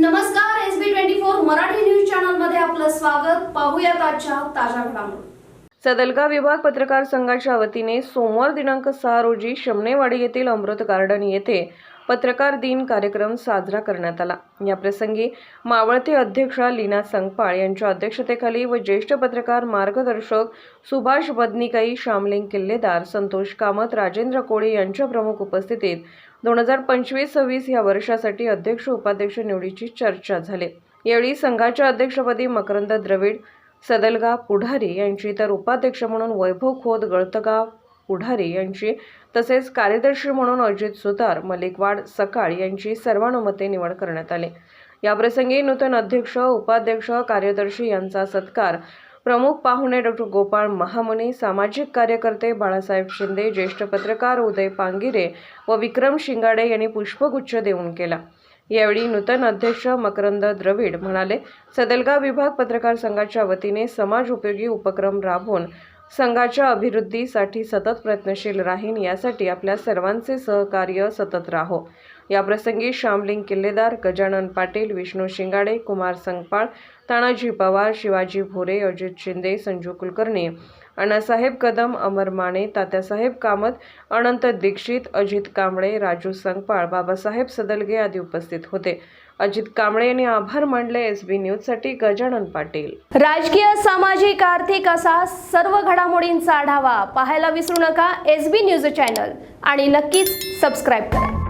नमस्कार S B twenty four Marathi news चॅनलमध्ये आपलं स्वागत. पाहूयात आजच्या ताज्या घडामोडी. सदलगा विभाग पत्रकार संघाच्या वतीने सोमवार दिनांक सहा रोजी शमनेवाडी येथील अमृत गार्डन येथे पत्रकार दिन कार्यक्रम साजरा करण्यात आला. या प्रसंगी मावळते अध्यक्षा लीना संगपाळ यांच्या अध्यक्षतेखाली व ज्येष्ठ पत्रकार मार्गदर्शक सुभाष बदनिकाई श्यामलिंग किल्लेदार संतोष कामत राजेंद्र कोळी यांच्या प्रमुख उपस्थितीत दोन हजार पंचवीस सव्वीस या वर्षासाठी अध्यक्ष उपाध्यक्ष निवडीची चर्चा झाली. यावेळी संघाच्या अध्यक्षपदी मकरंद द्रविड सदलगा पुढारी यांची तर उपाध्यक्ष म्हणून वैभव खोत गळतगाव पुढारी यांची तसेच कार्यदर्शी म्हणून अजित सुतार मलिकवाड सकाळ यांची सर्वानुमते निवड करण्यात आली. याप्रसंगी नूतन अध्यक्ष उपाध्यक्ष कार्यदर्शी यांचा सत्कार प्रमुख पाहुणे डॉक्टर गोपाळ महामुनी सामाजिक कार्यकर्ते बाळासाहेब शिंदे ज्येष्ठ पत्रकार उदय पांगिरे व विक्रम शिंगाडे यांनी पुष्पगुच्छ देऊन केला. यावेळी नूतन अध्यक्ष मकरंद द्रविड म्हणाले सदलगाव विभाग पत्रकार संघाच्या वतीने समाज उपयोगी उपक्रम राबवून संघाच्या अभिवृद्धीसाठी सतत प्रयत्नशील राहीन यासाठी आपल्या सर्वांचे सहकार्य सतत राहो. याप्रसंगी श्यामलिंग किल्लेदार गजानन पाटील विष्णू शिंगाडे कुमार संगपाळ तानाजी पवार शिवाजी भोरे अजित शिंदे संजू कुलकर्णी अण्णासाहेब कदम अमर माने तात्यासाहेब कामत अनंत दीक्षित अजित कांबळे राजू संगपाळ बाबासाहेब सदलगे आदी उपस्थित होते. अजित कांबळे यांनी आभार मानले एस बी न्यूजसाठी गजानन पाटील. राजकीय सामाजिक आर्थिक असा सर्व घडामोडींचा आढावा पाहायला विसरू नका एस बी न्यूज चॅनल. आणि नक्कीच सबस्क्राईब करा.